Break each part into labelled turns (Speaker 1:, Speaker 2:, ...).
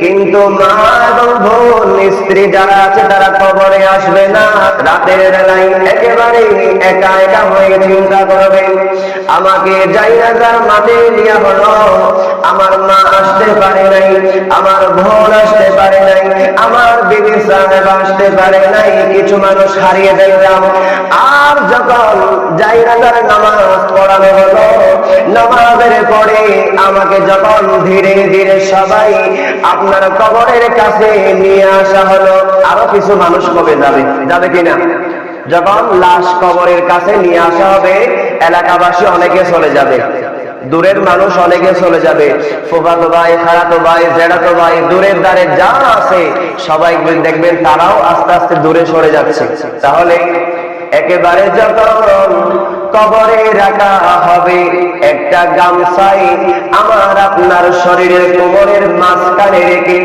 Speaker 1: কিন্তু স্ত্রী যারা আছে, তারা কবরে আসবে না। রাতের বেলায় একেবারে একা একা হয়ে চিন্তা করবে। আমাকে জাইনাজার মাঠে নিয়ে হলো আমার মা আসতে পারে নাই, আমার বোন আসতে পারে নাই, আমার বিবি সাহেব আসতে পারে নাই, কিছু মানুষ হারিয়ে দিলাম আর যখন জাইনাজার নামাজ পড়ানো হলো, নামাজের পরে আমাকে যখন ধীরে ধীরে সবাই আপনার কবরের কাছে নিয়ে আসা হলো। আরও কিছু মানুষ কবে যাবে? যাবে কিনা? যখন লাশ কবরের কাছে নিয়ে আসা হবে, এলাকাবাসী অনেকে চলে যাবে। দূরের মানুষ অনেকে চলে যাবে। ফুফাতো ভাই খারাতো ভাই জেড়াতো ভাই, দূরের দ্বারে যা আছে, সবাই দেখবেন তারাও আস্তে আস্তে দূরে সরে যাচ্ছে। তাহলে একেবারে যখন কবরে রাখা হবে। একটা গামছাই আমার আপনার শরীরের কোমরের মাঝখানে রেখে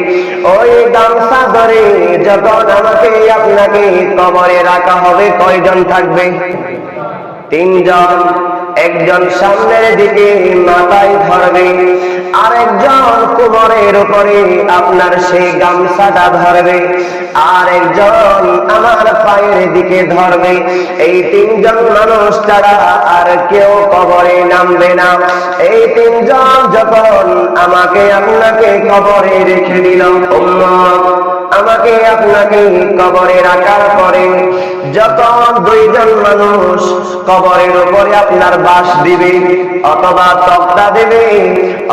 Speaker 1: ওই গামছা ধরে যখন আমাকে আপনাকে কবরে রাখা হবে, কয়জন থাকবে? তিনজন। একজন সামনের দিকে মাথায় ধরবে, আরেকজন কোমরের উপরে আপনার সেই গামছাটা ধরবে আর একজন আমার পায়ের দিকে ধরবে। এই তিনজন মানুষ ছাড়া আর কেউ কবরে নামবে না। এই তিনজন যখন আমাকে আপনাকে কবরে রেখে দিল আমাকে আপনাকে কবরে রাখার পরে যখন দুইজন মানুষ কবরের উপরে আপনার বাস দিবে, অথবা তক্তা দিবে,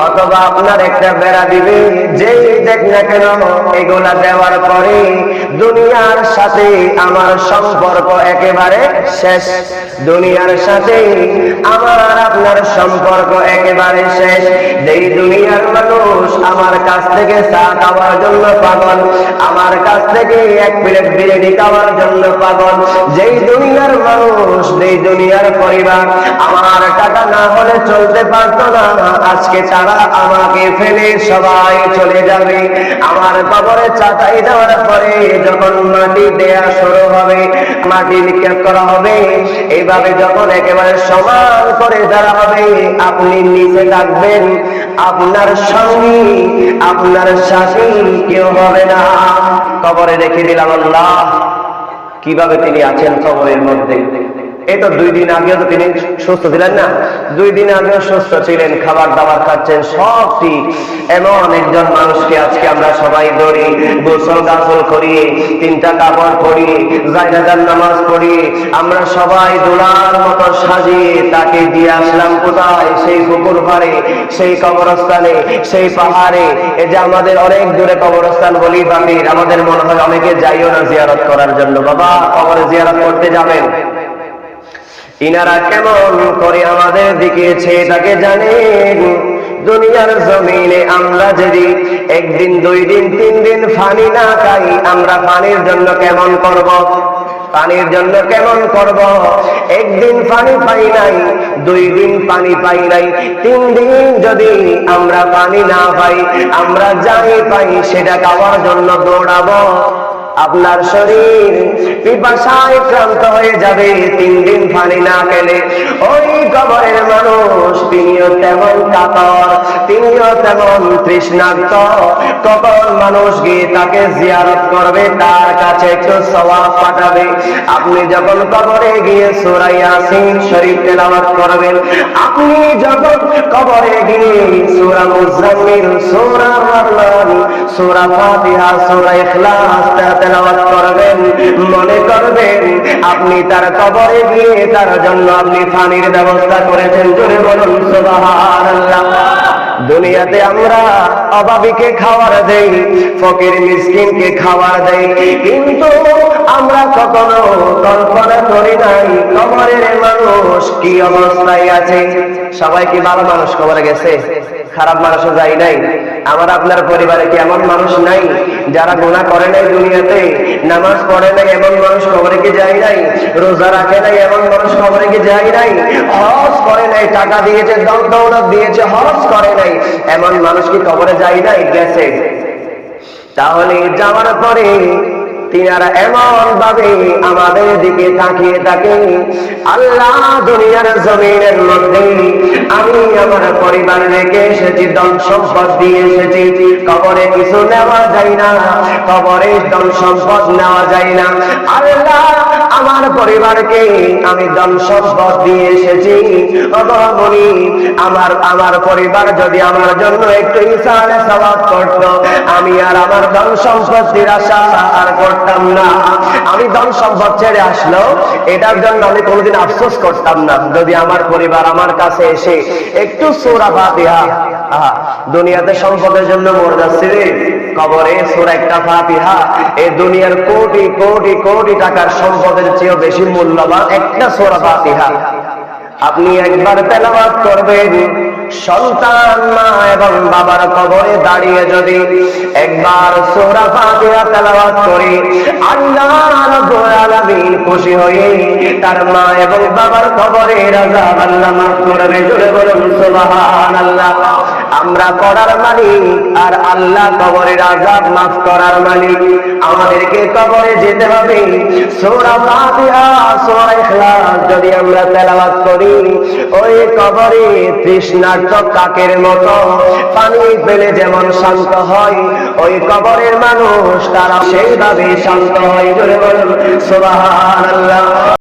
Speaker 1: অথবা আপনার একটা বেড়া দিবে, যেই দেখ না কেন এগুলা দেওয়ার পরে দুনিয়ার সাথে আমার সম্পর্ক একেবারে শেষ। দুনিয়ার সাথে আমার আপনার সম্পর্ক একেবারে শেষ। যেই দুনিয়ার মানুষ আমার কাছ থেকে চা খাওয়ার জন্য পাগল। আমার কাছ থেকে এক প্লেট বিরিয়ানি খাওয়ার জন্য পাগল। যেই দুনিয়ার মানুষ, যেই দুনিয়ার পরিবার, আমার টাকা না হলে চলতে পারতো না। আজকে তারা আমাকে ফেলে সবাই চলে যাবে। আমার কবরে চাটাই দেওয়ার পরে যখন মাটি দেয়া শুরু হবে, মাটি নিক্ষেপ করা হবে এইভাবে যখন একেবারে সমান করে দেওয়া হবে, আপনি নিচে থাকবেন। আপনার সঙ্গী আপনার শাসন কেউ হবে না। কবরে রেখে দিলাম আল্লাহ। কীভাবে তিনি আছেন কবরের মধ্যে? এই তো দুই দিন আগেও তো তিনি সুস্থ ছিলেন না। দুই দিন আগেও সুস্থ ছিলেন খাবার দাবার খাচ্ছেন, সব ঠিক। এমন একজন মানুষকে আজকে আমরা সবাই ধরি গোসল গাছল করিয়ে, তিনটা কাপড় পরিয়ে, জায়নাজার নামাজ পড়িয়ে, আমরা সবাই দোলার মতো সাজিয়ে তাকে দিয়ে আসলাম কোথায়? সেই পুকুর পাড়ে, সেই কবরস্থানে, সেই পাহাড়ে। এই যে আমাদের অনেক দূরে কবরস্থান বলি বাকির আমাদের মনে হয় অনেকে যাইও না জিয়ারত করার জন্য। বাবা, কবরে জিয়ারত করতে যাবেন। ইনারা কেমন করে আমাদের দিকে তাকে জানেন? দুনিয়ার জমিনে আমরা যদি একদিন, দুই দিন, তিন দিন পানি না খাই, আমরা পানির জন্য কেমন করব? পানির জন্য কেমন করব? একদিন পানি পাই নাই, দুই দিন পানি পাই নাই, তিন দিন যদি আমরা পানি না পাই, আমরা যাই পাই, সেটা খাওয়ার জন্য দৌড়াবো। আপনার শরীর পিপাসায় ক্লান্ত হয়ে যাবে, তিন দিন পানি না ওই মানুষ, তিনিও তেমন কাতর, তিনিও তেমন কখন মানুষ গিয়ে তাকে জিয়ারত করবে, তার কাছে একটু সওয়াব পাঠাবে। আপনি যখন কবরে গিয়ে সুরা ইয়াসিন শরীফ তেলাওয়াত করবেন, আপনি যখন কবরে গিয়ে সূরা মুজাম্মিল সূরা সূরা ফাতিহা, সূরা ইখলাস করবেন, মনে করবেন, আপনি তার কবরে গিয়ে তার জন্য আপনি পানির ব্যবস্থা করেছেন। জোরে বলুন দুনিয়াতে আমরা অভাবীকে খাবার দেই, ফকির মিসকিনকে খাবার দেই। কিন্তু আমরা কখনো কল্পনা করি নাই, কবরের মানুষ কি অবস্থায় আছে। সবাই কি ভালো মানুষ কবরে গেছে? খারাপ মানুষও যাই নাই। আমার আপনার পরিবারে কি এমন মানুষ নাই, যারা গুণা করে নাই দুনিয়াতে, নামাজ পড়ে নাই এমন মানুষ কবরে কি যায় নাই, রোজা রাখে নাই এমন মানুষ কবরে কি যায় নাই, হজ করে নাই, টাকা দিয়েছে দল দৌলত দিয়েছে, হজ করে নাই, এমন মানুষ কি কবরে যায় নাই গেছে। তাহলে যাওয়ার পরে তিনারা এমন ভাবে আমাদের দিকে তাকিয়ে থাকে। আল্লাহ দুনিয়ার জমিনের মধ্যে আমি আমার পরিবার রেখে এসেছি, ধন সম্পদ দিয়ে এসেছি। কবরে কিছু নেওয়া যায় না, কবরে ধন সম্পদ নেওয়া যায় না। আল্লাহ আমার পরিবারকে আমি ধন সম্পদ দিয়ে এসেছি। অবহমনি আমার আমার পরিবার যদি আমার জন্য একটু ইসারে সবাব করত, আমি আর আমার ধন সম্পত্তির আশা আর করতাম না। আমি ধন সম্পদ ছেড়ে আসলো। এটার জন্য আমি কোনোদিন আফসোস করতাম না। যদি আমার পরিবার আমার কাছে এসে একটু সোরা ফাতিহা দুনিয়াতে সম্পদের জন্য মরে যাচ্ছে কবরে সোরা একটা ফাতিহা। এই দুনিয়ার কোটি কোটি কোটি টাকার সম্পদের চেয়েও বেশি মূল্যবান একটা সোরা ফাতিহা। আপনি একবার তেলাওয়াত করবেন। সন্তান, মা এবং বাবার কবরে দাঁড়িয়ে যদি একবার সোরা ফাতিহা তেলাওয়াত করে আল্লাহ রাব্বুল আলামিন খুশি হয়ে তার মা এবং বাবার কবরে রাজা আল্লাহ মাফ করবে, জোরে বলুন সুবহানাল্লাহ। আমরা করার মালিক, আর আল্লাহ কবরের আযাব মাফ করার মালিক। আমাদেরকে কবরে যেতে হবে। সূরা ফাতিহা, সূরা ইখলাস যদি আমরা তেলাওয়াত করি, ওই কবরে তৃষ্ণার্ত কাকের মতো পানি পেলে যেমন শান্ত হয়, ওই কবরের মানুষ তারা সেইভাবে শান্ত হয়। বলে বলুন, সুবহানাল্লাহ।